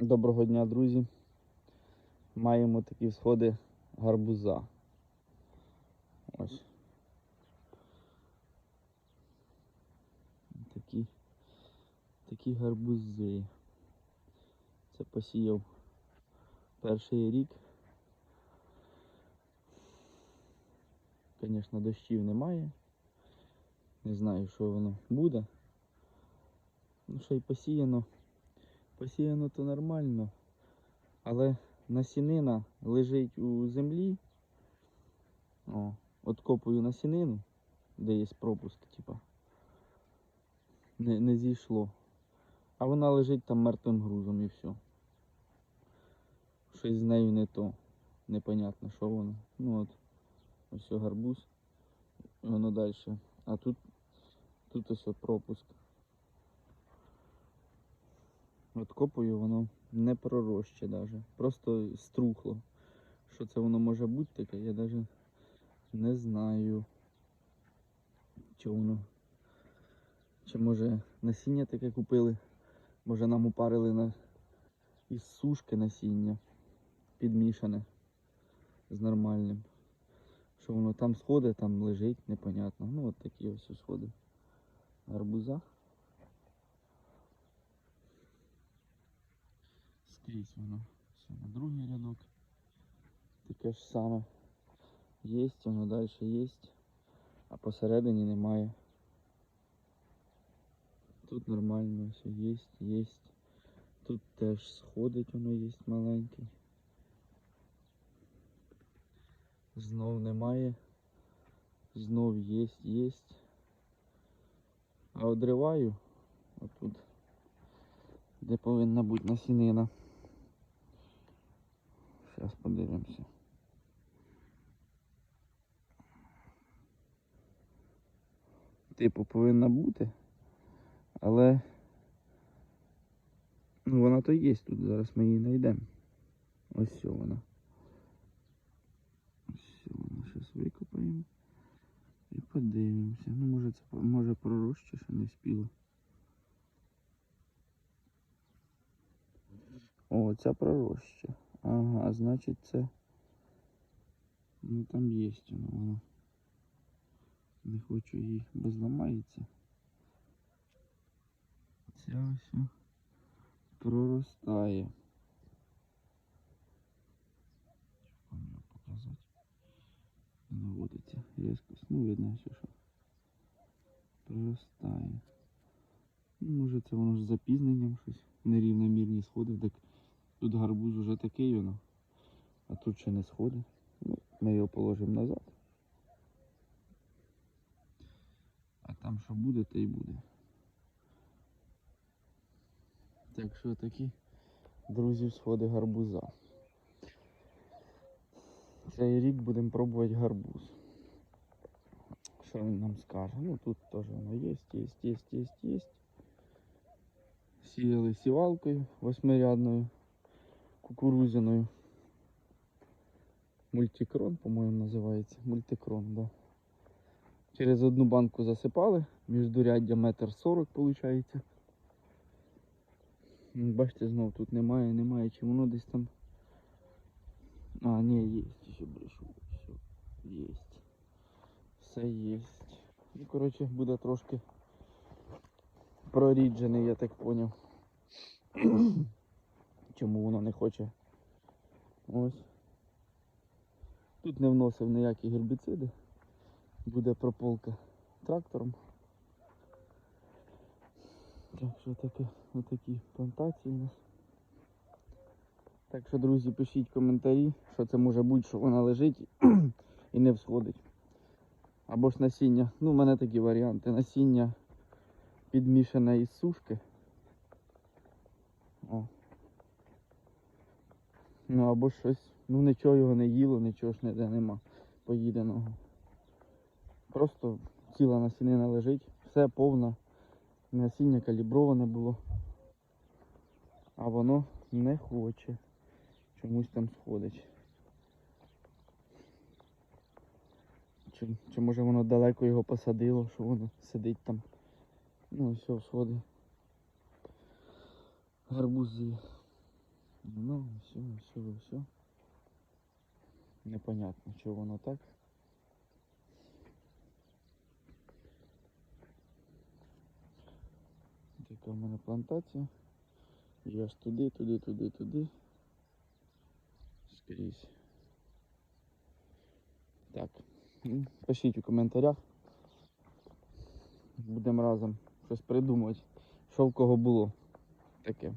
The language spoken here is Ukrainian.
Доброго дня, друзі. Маємо такі сходи гарбуза. Ось. Такі, такі гарбузи. Це посіяв перший рік. Звісно, дощів немає. Не знаю, що воно буде. Ну, що й посіяно. Посіяно то нормально, але насінина лежить у землі. О, откопую насінину, де є пропуск, типа. Не, не зійшло. А вона лежить там мертвим грузом і все. Щось з нею не то. Непонятно, що воно. Ну от, ось гарбуз. Воно далі. А тут, тут ось пропуск. От копаю воно не пророща даже. Просто струхло. Що це воно може бути таке, я навіть не знаю. Чи воно. Чи може насіння таке купили? Може нам упарили на із сушки насіння підмішане з нормальним. Що воно там сходить, там лежить, непонятно. Ну от такі ось сходи. Гарбуза. Скрізь воно. На другий рядок. Таке ж саме. Єсть, воно далі єсть, а посередині немає. Тут нормально все єсть, єсть. Тут теж сходить воно єсть маленький. Знов немає. Знов єсть, єсть. А одриваю отут, де повинна бути насінина. Зараз подивимося. Типу повинна бути, але ну вона то є тут, зараз ми її знайдемо. Ось вона. Ось вона, зараз викопаємо і подивимося. Ну може це може пророща ще не спіло. О, ця пророща. Ага, значить це. Ну там є воно, воно. Не хочу її, бо зламається. Ця ось проростає. Що показати? Наводиться різкость. Ну видно, що що. Проростає. Ну, може це воно ж з запізненням щось. Нерівномірні сходи. Так тут гарбуз уже такий воно. А тут ще не сходить. Ну, ми його положимо назад. А там що буде, то й буде. Так що такі, друзі, сходи гарбуза. Цей рік будемо пробувати гарбуз. Що він нам скаже? Ну тут теж воно є, є, є, є, є. Сіяли сівалкою восьмирядною, кукурузяною. Мультикрон, по-моєму, називається. Мультикрон, да. Через одну банку засипали, міждуряддя метр сорок виходить. Бачите, знов тут немає, немає, чи воно десь там. А, ні, є, ще брешу. Все, є. Все є. Ну, коротше, буде трошки проріджений, я так поняв. Чому воно не хоче. Ось. Тут не вносив ніякі гербіциди. Буде прополка трактором. Так що таке, отакі плантації у нас. Так що, друзі, пишіть коментарі, що це може бути, що вона лежить і не всходить. Або ж насіння. Ну, в мене такі варіанти. Насіння підмішане із сушки. О. Ну або щось. Ну нічого його не їло, нічого ж ніде нема поїденого. Просто ціла насінина лежить, все повне, насіння каліброване було. А воно не хоче. Чомусь там сходить. Чи, чи може воно далеко його посадило, що воно сидить там. Ну все, сходи. Гарбузи. Ну, все, все, все. Непонятно, чого воно так. Така в мене плантація. І аж туди, туди, туди, туди. Скрізь. Так. Пишіть у коментарях. Будемо разом щось придумувати, що в кого було таке.